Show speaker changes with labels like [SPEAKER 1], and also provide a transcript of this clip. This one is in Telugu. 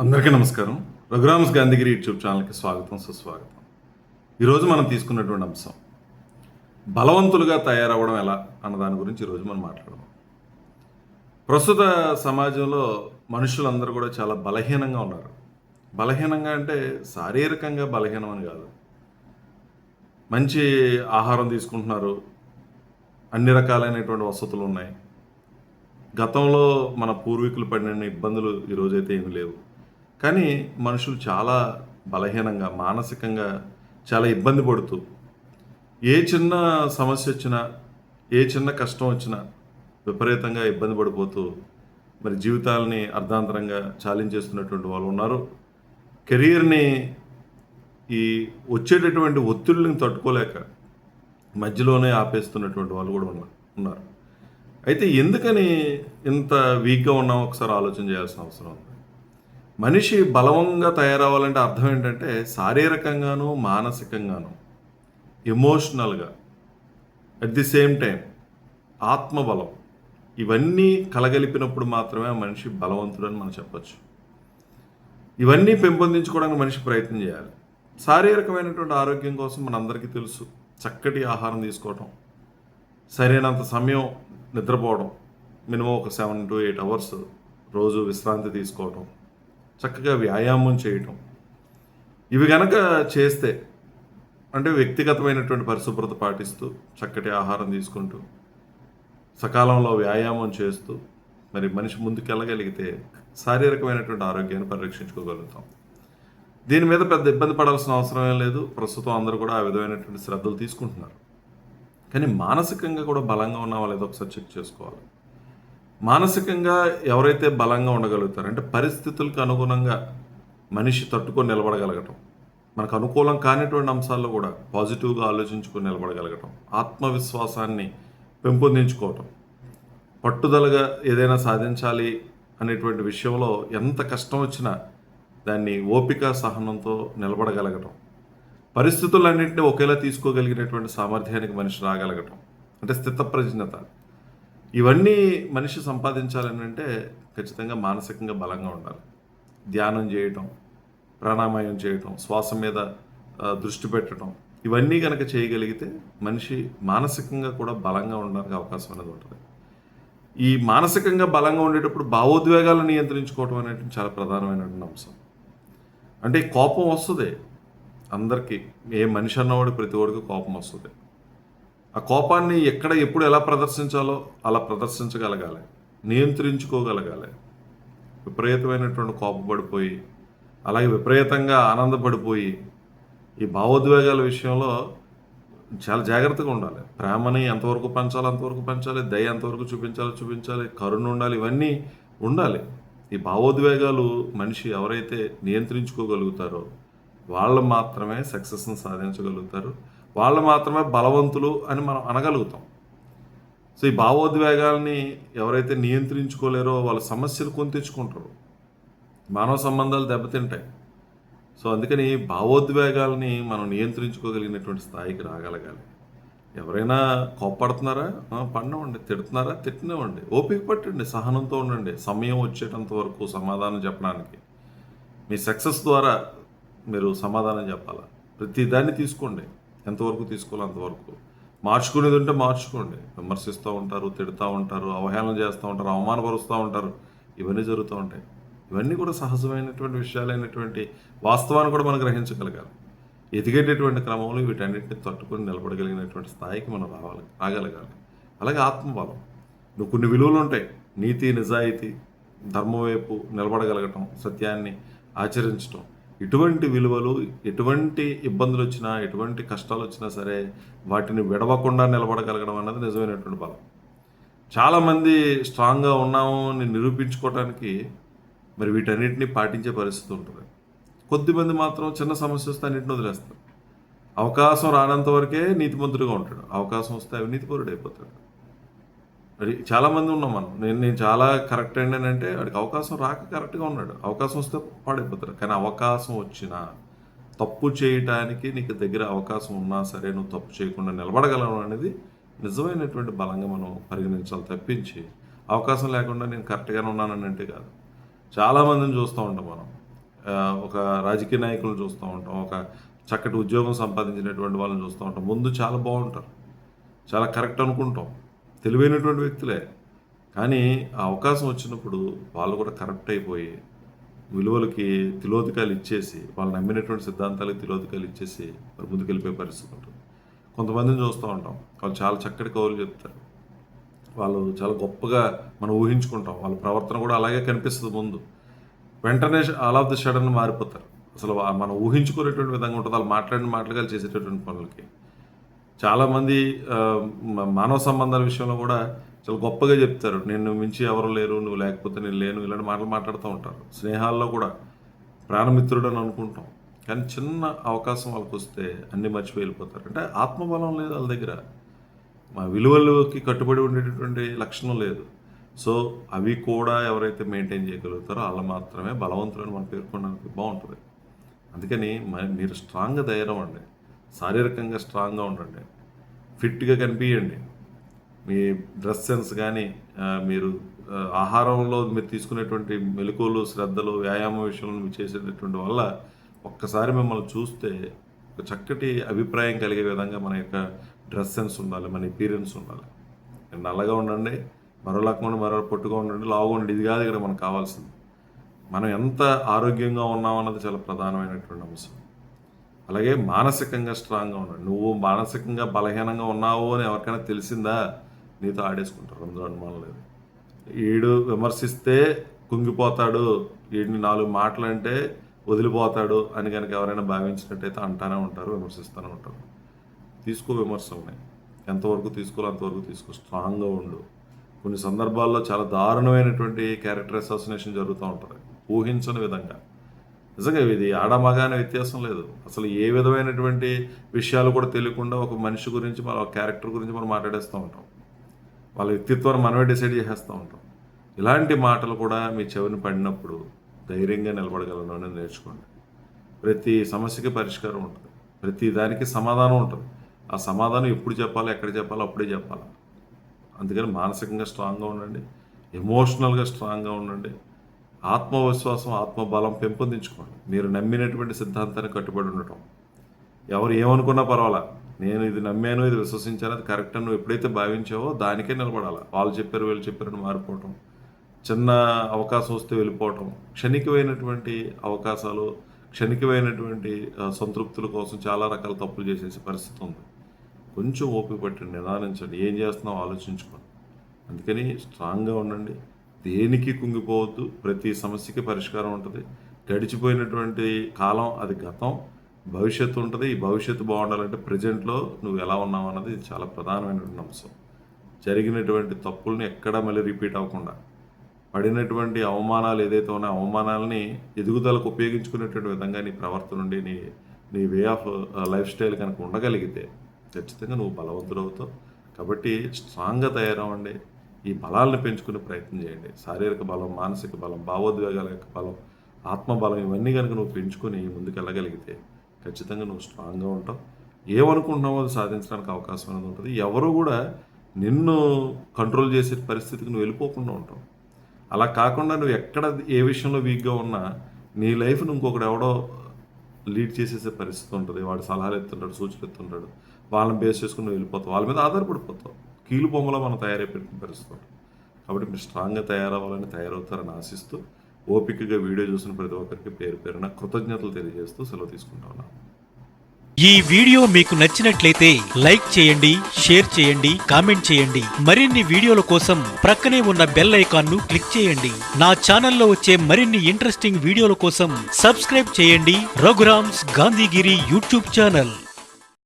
[SPEAKER 1] అందరికీ నమస్కారం. రఘురామ్స్ గాంధీగిరి యూట్యూబ్ ఛానల్కి స్వాగతం సుస్వాగతం. ఈరోజు మనం తీసుకున్నటువంటి అంశం బలవంతులుగా తయారవ్వడం ఎలా అన్న దాని గురించి ఈరోజు మనం మాట్లాడదాం. ప్రస్తుత సమాజంలో మనుషులందరూ కూడా చాలా బలహీనంగా ఉన్నారు. బలహీనంగా అంటే శారీరకంగా బలహీనం అని కాదు. మంచి ఆహారం తీసుకుంటున్నారు. అన్ని రకాలైనటువంటి వసతులు ఉన్నాయి. గతంలో మన పూర్వీకులు పడిన ఇబ్బందులు ఈరోజైతే ఏమి లేవు. కానీ మనుషులు చాలా బలహీనంగా మానసికంగా చాలా ఇబ్బంది పడుతూ ఏ చిన్న సమస్య వచ్చినా ఏ చిన్న కష్టం వచ్చినా విపరీతంగా ఇబ్బంది పడిపోతూ మరి జీవితాలని అర్ధాంతరంగా చాలించేస్తున్నటువంటి వాళ్ళు ఉన్నారు. కెరీర్ని ఈ వచ్చేటటువంటి ఒత్తిళ్ళని తట్టుకోలేక మధ్యలోనే ఆపేస్తున్నటువంటి వాళ్ళు కూడా ఉన్నారు ఉన్నారు. అయితే ఎందుకని ఇంత వీక్గా ఉన్నాం ఒకసారి ఆలోచన చేయాల్సిన అవసరం ఉంది. మనిషి బలవంగా తయారవ్వాలంటే అర్థం ఏంటంటే శారీరకంగాను మానసికంగాను ఎమోషనల్గా అట్ ది సేమ్ టైం ఆత్మబలం ఇవన్నీ కలగలిపినప్పుడు మాత్రమే మనిషి బలవంతుడని మనం చెప్పచ్చు. ఇవన్నీ పెంపొందించుకోవడానికి మనిషి ప్రయత్నం చేయాలి. శారీరకమైనటువంటి ఆరోగ్యం కోసం మనందరికీ తెలుసు చక్కటి ఆహారం తీసుకోవటం సరైనంత సమయం నిద్రపోవడం మినిమం ఒక సెవెన్ టు ఎయిట్ అవర్స్ రోజు విశ్రాంతి తీసుకోవటం చక్కగా వ్యాయామం చేయటం. ఇవి గనక చేస్తే అంటే వ్యక్తిగతమైనటువంటి పరిశుభ్రత పాటిస్తూ చక్కటి ఆహారం తీసుకుంటూ సకాలంలో వ్యాయామం చేస్తూ మరి మనిషి ముందుకెళ్ళగలిగితే శారీరకమైనటువంటి ఆరోగ్యాన్ని పరిరక్షించుకోగలుగుతాం. దీని మీద పెద్ద ఇబ్బంది పడాల్సిన అవసరం ఏం లేదు. ప్రస్తుతం అందరూ కూడా ఆ విధమైనటువంటి శ్రద్ధలు తీసుకుంటున్నారు. కానీ మానసికంగా కూడా బలంగా ఉన్నావా లేదో ఒకసారి చెక్ చేసుకోవాలి. మానసికంగా ఎవరైతే బలంగా ఉండగలుగుతారో అంటే పరిస్థితులకు అనుగుణంగా మనిషి తట్టుకొని నిలబడగలగటం మనకు అనుకూలం కానిటువంటి అంశాల్లో కూడా పాజిటివ్గా ఆలోచించుకొని నిలబడగలగటం ఆత్మవిశ్వాసాన్ని పెంపొందించుకోవటం పట్టుదలగా ఏదైనా సాధించాలి అనేటువంటి విషయంలో ఎంత కష్టం వచ్చినా దాన్ని ఓపిక సహనంతో నిలబడగలగటం పరిస్థితులన్నింటినీ ఒకేలా తీసుకోగలిగినటువంటి సామర్థ్యానికి మనిషి రాగలగటం అంటే స్థితప్రజ్ఞత. ఇవన్నీ మనిషి సంపాదించాలని అంటే ఖచ్చితంగా మానసికంగా బలంగా ఉండాలి. ధ్యానం చేయటం ప్రాణాయామం చేయటం శ్వాస మీద దృష్టి పెట్టడం ఇవన్నీ కనుక చేయగలిగితే మనిషి మానసికంగా కూడా బలంగా ఉండడానికి అవకాశం అనేది ఉంటుంది. ఈ మానసికంగా బలంగా ఉండేటప్పుడు భావోద్వేగాలను నియంత్రించుకోవడం అనేది చాలా ప్రధానమైనటువంటి అంశం. అంటే కోపం వస్తుంది. అందరికీ ఏ మనిషి అన్నవాడు ప్రతి వాడికి కోపం వస్తుంది. ఆ కోపాన్ని ఎక్కడ ఎప్పుడు ఎలా ప్రదర్శించాలో అలా ప్రదర్శించగలగాలి. నియంత్రించుకోగలగాలి. విపరీతమైనటువంటి కోపపడిపోయి అలాగే విపరీతంగా ఆనందపడిపోయి ఈ భావోద్వేగాల విషయంలో చాలా జాగ్రత్తగా ఉండాలి. ప్రేమని ఎంతవరకు పెంచాలో అంతవరకు పంచాలి. దయ ఎంతవరకు చూపించాలో చూపించాలి. కరుణ ఉండాలి. ఇవన్నీ ఉండాలి. ఈ భావోద్వేగాలు మనిషి ఎవరైతే నియంత్రించుకోగలుగుతారో వాళ్ళు మాత్రమే సక్సెస్ని సాధించగలుగుతారు. వాళ్ళు మాత్రమే బలవంతులు అని మనం అనగలుగుతాం. సో ఈ భావోద్వేగాల్ని ఎవరైతే నియంత్రించుకోలేరో వాళ్ళ సమస్యలు కొని తెచ్చుకుంటారు. మానవ సంబంధాలు దెబ్బతింటాయి. సో అందుకని భావోద్వేగాల్ని మనం నియంత్రించుకోగలిగినటువంటి స్థాయికి రాగలగాలి. ఎవరైనా కోప్పడుతున్నారా? పడినవ్వండి తిడుతున్నారా? తిట్టినవ్వండి ఓపిక పట్టండి. సహనంతో ఉండండి. సమయం వచ్చేటంత వరకు సమాధానం చెప్పడానికి. మీ సక్సెస్ ద్వారా మీరు సమాధానం చెప్పాలా? ప్రతి దాన్ని తీసుకోండి. ఎంతవరకు తీసుకోవాలో అంతవరకు. మార్చుకునేది ఉంటే మార్చుకోండి. విమర్శిస్తూ ఉంటారు తిడుతూ ఉంటారు అవహేళన చేస్తూ ఉంటారు అవమానపరుస్తూ ఉంటారు. ఇవన్నీ జరుగుతూ ఉంటాయి. ఇవన్నీ కూడా సహజమైనటువంటి విషయాలైనటువంటి వాస్తవాన్ని కూడా మనం గ్రహించగలగాలి. ఎదిగేటటువంటి క్రమంలో వీటన్నిటిని తట్టుకొని నిలబడగలిగినటువంటి స్థాయికి మనం రావాలి రాగలగాలి. అలాగే ఆత్మబలం. నువ్వు కొన్ని విలువలు ఉంటాయి. నీతి నిజాయితీ ధర్మం వైపు నిలబడగలగటం సత్యాన్ని ఆచరించటం. ఎటువంటి విలువలు ఎటువంటి ఇబ్బందులు వచ్చినా ఎటువంటి కష్టాలు వచ్చినా సరే వాటిని విడవకుండా నిలబడగలగడం అన్నది నిజమైనటువంటి బలం. చాలామంది స్ట్రాంగ్గా ఉన్నాము అని నిరూపించుకోవడానికి మరి వీటన్నిటిని పాటించే పరిస్థితి ఉంటుంది. కొద్దిమంది మాత్రం చిన్న సమస్య వస్తే అన్నింటిని వదిలేస్తారు. అవకాశం రానంత వరకే నీతిమంతుడిగా ఉంటాడు. అవకాశం వస్తే అవినీతిపరుడు అయిపోతాడు. చాలామంది ఉన్నాం మనం. నేను నేను చాలా కరెక్ట్ అండి అంటే వాడికి అవకాశం రాక కరెక్ట్గా ఉన్నాడు. అవకాశం వస్తే పాడైపోతాడు. కానీ అవకాశం వచ్చినా తప్పు చేయటానికి నీకు దగ్గర అవకాశం ఉన్నా సరే నువ్వు తప్పు చేయకుండా నిలబడగలవు అనేది నిజమైనటువంటి బలంగా మనం పరిగణించాలి తప్పించి అవకాశం లేకుండా నేను కరెక్ట్గానే ఉన్నానని అంటే కాదు. చాలామందిని చూస్తూ ఉంటాం మనం. ఒక రాజకీయ నాయకులను చూస్తూ ఉంటాం. ఒక చక్కటి ఉద్యోగం సంపాదించినటువంటి వాళ్ళని చూస్తూ ఉంటాం. ముందు చాలా బాగుంటారు. చాలా కరెక్ట్ అనుకుంటాం. తెలివైనటువంటి వ్యక్తులే. కానీ ఆ అవకాశం వచ్చినప్పుడు వాళ్ళు కూడా కరెక్ట్ అయిపోయి విలువలకి తిలోదకాలు ఇచ్చేసి వాళ్ళు నమ్మినటువంటి సిద్ధాంతాలకు తిలోదకాలు ఇచ్చేసి మరి ముందుకెళ్ళిపోయే పరిస్థితి ఉంటుంది. కొంతమందిని చూస్తూ ఉంటాం. వాళ్ళు చాలా చక్కటి కవులు చెప్తారు. వాళ్ళు చాలా గొప్పగా మనం ఊహించుకుంటాం. వాళ్ళ ప్రవర్తన కూడా అలాగే కనిపిస్తుంది ముందు. వెంటనే ఆల్ ఆఫ్ ద షడన్ మారిపోతారు. అసలు మనం ఊహించుకునేటువంటి విధంగా ఉంటుంది. వాళ్ళు మాట్లాడిన మాటలుగా చేసేటటువంటి పనులకి. చాలామంది మానవ సంబంధాల విషయంలో కూడా చాలా గొప్పగా చెప్తారు. నేను మించి ఎవరు లేరు నువ్వు లేకపోతే నేను లేను ఇలాంటి మాటలు మాట్లాడుతూ ఉంటారు. స్నేహాల్లో కూడా ప్రాణమిత్రుడు అని అనుకుంటాం. కానీ చిన్న అవకాశం వాళ్ళకి వస్తే అన్ని మర్చిపోయి వెళ్ళిపోతారు. అంటే ఆత్మబలం లేదు వాళ్ళ దగ్గర. మా విలువలకి కట్టుబడి ఉండేటటువంటి లక్షణం లేదు. సో అవి కూడా ఎవరైతే మెయింటైన్ చేయగలుగుతారో వాళ్ళు మాత్రమే బలవంతులను మనం పేర్కొనడానికి బాగుంటుంది. అందుకని మీరు స్ట్రాంగ్గా ధైర్యం అండి శారీరకంగా స్ట్రాంగ్గా ఉండండి. ఫిట్గా కనిపించండి మీ డ్రెస్ సెన్స్ కానీ మీరు ఆహారంలో మీరు తీసుకునేటువంటి మెలకువలు శ్రద్ధలు వ్యాయామం విషయంలో మీరు చేసేటటువంటి వల్ల ఒక్కసారి మిమ్మల్ని చూస్తే ఒక చక్కటి అభిప్రాయం కలిగే విధంగా మన యొక్క డ్రెస్ సెన్స్ ఉండాలి మన ఎపీరియన్స్ ఉండాలి. నల్లగా ఉండండి మరో లక్ష్మణ్ మరో పొట్టుగా ఉండండి లావుగా ఉండండి. ఇది కాదు ఇక్కడ మనకు కావాల్సింది. మనం ఎంత ఆరోగ్యంగా ఉన్నామన్నది చాలా ప్రధానమైనటువంటి అంశం. అలాగే మానసికంగా స్ట్రాంగ్గా ఉన్నాడు నువ్వు మానసికంగా బలహీనంగా ఉన్నావు అని ఎవరికైనా తెలిసిందా? నీతో ఆడేసుకుంటారు అందులో అనుమానం లేదు. వీడు విమర్శిస్తే కుంగిపోతాడు. వీడిని నాలుగు మాటలు అంటే వదిలిపోతాడు అని కనుక ఎవరైనా భావించినట్టయితే అంటానే ఉంటారు విమర్శిస్తూనే ఉంటారు. తీసుకో విమర్శల్ని. ఎంతవరకు తీసుకోవాలో అంతవరకు తీసుకో. స్ట్రాంగ్గా ఉండు. కొన్ని సందర్భాల్లో చాలా దారుణమైనటువంటి క్యారెక్టర్ అసాసినేషన్ జరుగుతూ ఉంటుంది. ఊహించని విధంగా. నిజంగా ఇది ఆడ అనే వ్యత్యాసం లేదు. అసలు ఏ విధమైనటువంటి విషయాలు కూడా తెలియకుండా ఒక మనిషి గురించి మన క్యారెక్టర్ గురించి మనం మాట్లాడేస్తూ ఉంటాం. వాళ్ళ వ్యక్తిత్వాన్ని మనమే డిసైడ్ చేసేస్తూ ఉంటాం. ఇలాంటి మాటలు కూడా మీ చెవిని పడినప్పుడు ధైర్యంగా నిలబడగలను అనేది నేర్చుకోండి. ప్రతి సమస్యకి పరిష్కారం ఉంటుంది. ప్రతి దానికి సమాధానం ఉంటుంది. ఆ సమాధానం ఎప్పుడు చెప్పాలో ఎక్కడ చెప్పాలో అప్పుడే చెప్పాలి. అందుకని మానసికంగా స్ట్రాంగ్గా ఉండండి. ఎమోషనల్గా స్ట్రాంగ్గా ఉండండి. ఆత్మవిశ్వాసం ఆత్మబలం పెంపొందించుకోండి. మీరు నమ్మినటువంటి సిద్ధాంతాన్ని కట్టుబడి ఉండటం. ఎవరు ఏమనుకున్నా పర్వాలా? నేను ఇది నమ్మాను ఇది విశ్వసించాను అది కరెక్ట్ అని నువ్వు ఎప్పుడైతే భావించావో దానికే నిలబడాలి? వాళ్ళు చెప్పారు వీళ్ళు చెప్పారని మారిపోవటం. చిన్న అవకాశం వస్తే వెళ్ళిపోవటం. క్షణికమైనటువంటి అవకాశాలు క్షణికమైనటువంటి సంతృప్తుల కోసం చాలా రకాల తప్పులు చేసేసే పరిస్థితి ఉంది. కొంచెం ఓపిక పట్టండి నిదానించండి. ఏం చేస్తున్నావు ఆలోచించుకోండి. అందుకని స్ట్రాంగ్గా ఉండండి. దేనికి కుంగిపోవద్దు ప్రతి సమస్యకి పరిష్కారం ఉంటుంది. గడిచిపోయినటువంటి కాలం అది గతం భవిష్యత్తు ఉంటుంది. ఈ భవిష్యత్తు బాగుండాలంటే ప్రజెంట్లో నువ్వు ఎలా ఉన్నావు అన్నది చాలా ప్రధానమైనటువంటి అంశం. జరిగినటువంటి తప్పుల్ని ఎక్కడా మళ్ళీ రిపీట్ అవ్వకుండా పడినటువంటి అవమానాలు ఏదైతే ఉన్నాయో అవమానాలని ఎదుగుదలకు ఉపయోగించుకునేటువంటి విధంగా నీ ప్రవర్తన నుండి నీ నీ వే ఆఫ్ లైఫ్ స్టైల్ కనుక ఉండగలిగితే ఖచ్చితంగా నువ్వు బలవంతుడవుతావు. కాబట్టి స్ట్రాంగ్గా తయారవ్వండి. ఈ బలాలను పెంచుకునే ప్రయత్నం చేయండి. శారీరక బలం మానసిక బలం భావోద్వేగాల యొక్క బలం ఆత్మబలం ఇవన్నీ కనుక నువ్వు పెంచుకొని ముందుకెళ్ళగలిగితే ఖచ్చితంగా నువ్వు స్ట్రాంగ్గా ఉంటావు. ఏమనుకుంటున్నావో అది సాధించడానికి అవకాశం అనేది ఉంటుంది. ఎవరు కూడా నిన్ను కంట్రోల్ చేసే పరిస్థితికి నువ్వు వెళ్ళిపోకుండా ఉంటావు. అలా కాకుండా నువ్వు ఎక్కడ ఏ విషయంలో వీక్గా ఉన్నా నీ లైఫ్ను ఇంకొకడు ఎవడో లీడ్ చేసేసే పరిస్థితి ఉంటుంది. వాడు సలహాలు ఎత్తుంటాడు సూచనలు ఎత్తుంటాడు వాళ్ళని బేస్ చేసుకుని నువ్వు వెళ్ళిపోతావు. వాళ్ళ మీద ఆధారపడిపోతావు. కీలు బొమ్మలో మనం తయారైపోయిన పరిస్థితి కాబట్టి మీరు స్ట్రాంగ్గా తయారవ్వాలని తయారవుతారని ఆశిస్తూ ఓపికగా వీడియో చూసిన ప్రతి ఒక్కరికి పేరు పేరున కృతజ్ఞతలు తెలియజేస్తూ సెలవు తీసుకుంటా ఉన్నాను.
[SPEAKER 2] ఈ వీడియో మీకు నచ్చినట్లయితే లైక్ చేయండి షేర్ చేయండి కామెంట్ చేయండి. మరిన్ని వీడియోల కోసం ప్రక్కనే ఉన్న బెల్ ఐకాన్ను క్లిక్ చేయండి. నా ఛానల్లో వచ్చే మరిన్ని ఇంట్రెస్టింగ్ వీడియోల కోసం సబ్స్క్రైబ్ చేయండి. Raghuram's Gandhigiri YouTube channel.